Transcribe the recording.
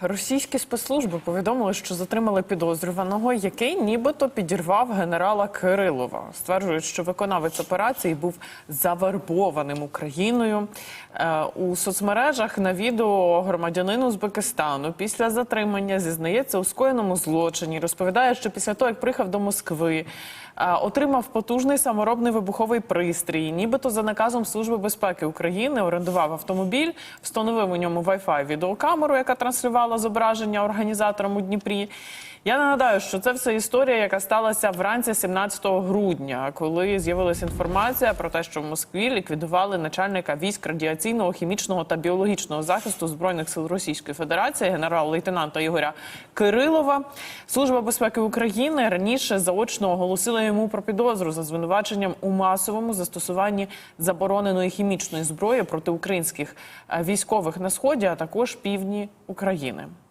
Російські спецслужби повідомили, що затримали підозрюваного, який нібито підірвав генерала Кирилова. Стверджують, що виконавець операції був завербованим Україною. Е, У соцмережах на відео громадянин Узбекистану після затримання зізнається у скоєному злочині. Розповідає, що після того, як приїхав до Москви, е, отримав потужний саморобний вибуховий пристрій. Нібито за наказом Служби безпеки України орендував автомобіль, встановив у ньому Wi-Fi відеокамеру, яка транслювала зображення організаторам у Дніпрі. Я нагадаю, що це все історія, яка сталася вранці 17 грудня, коли з'явилася інформація про те, що в Москві ліквідували начальника військ радіаційного, хімічного та біологічного захисту збройних сил Російської Федерації, генерал-лейтенанта Ігоря Кирилова. Служба безпеки України раніше заочно оголосила йому про підозру за звинуваченням у масовому застосуванні забороненої хімічної зброї проти українських е, військових на сході, а також півдні України.